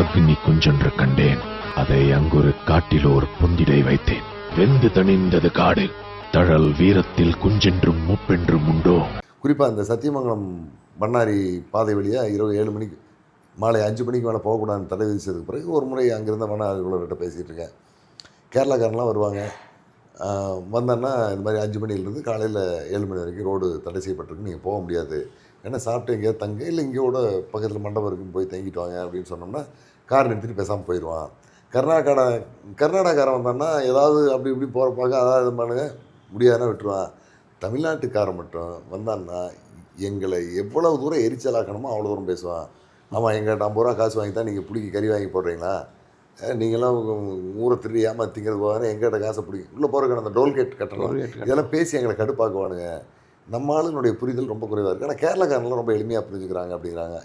அக்னி குஞ்சொன்று கண்டேன். அதை அங்கொரு காட்டில் ஒரு பொந்திடை வைத்தேன். வெந்து தணிந்தது காடு. தழல் வீரத்தில் குஞ்சென்றும் மூப்பென்றும் உண்டோ? குறிப்பாக இந்த சத்தியமங்கலம் பண்ணாரி பாதை வழியாக இரவு ஏழு மணிக்கு மாலை அஞ்சு மணிக்கு மேலே போகக்கூடாதுன்னு தடை விதிச்சதுக்கு பிறகு ஒரு முறை அங்கிருந்த வன அலுவலர்கிட்ட பேசிகிட்டு இருக்கேன். கேரளாக்காரன்லாம் வருவாங்க. வந்தேன்னா இந்த மாதிரி அஞ்சு மணிலேருந்து காலையில் ஏழு மணி வரைக்கும் ரோடு தடை செய்யப்பட்டிருக்கு. நீங்கள் போக முடியாது. ஏன்னா சாப்பிட்டு எங்கேயாவது தங்க இல்லை இங்கேயோட பக்கத்தில் மண்டபம் இருக்குன்னு போய் தங்கிட்டு வாங்க அப்படின்னு சொன்னோம்னா கார் நிறுத்திட்டு பேசாமல் போயிடுவான் கர்நாடகா கர்நாடகாரன் வந்தான்னா ஏதாவது அப்படி இப்படி போகிற பார்க்க அதாவது இது பண்ணுங்க முடியாதுன்னா விட்டுருவான். தமிழ்நாட்டுக்காரன் மட்டும் வந்தான்னா எங்களை எவ்வளவு தூரம் எரிச்சலாக்கணுமோ அவ்வளோ தூரம் பேசுவான். ஆமாம் எங்கள்கிட்ட ஐம்பது ரூபா காசு வாங்கி தான் நீங்கள் பிடிக்கி கறி வாங்கி போடுறீங்களா? நீங்களாம் ஊரை திருடி ஏமாத்திங்கிறது போவாங்க எங்கிட்ட காசை பிடிக்கும் உள்ளே போகிறக்கு அந்த டோல்கேட் கட்டணும் இதெல்லாம் பேசி எங்களை கடுப்பாக்குவானுங்க. நம்ம ஆளுனுடைய புரிதல் ரொம்ப குறைவாக இருக்குது ஆனால் கேரளாக்காரங்களாம் ரொம்ப எளிமையாக புரிஞ்சுக்கிறாங்க அப்படிங்கிறாங்க.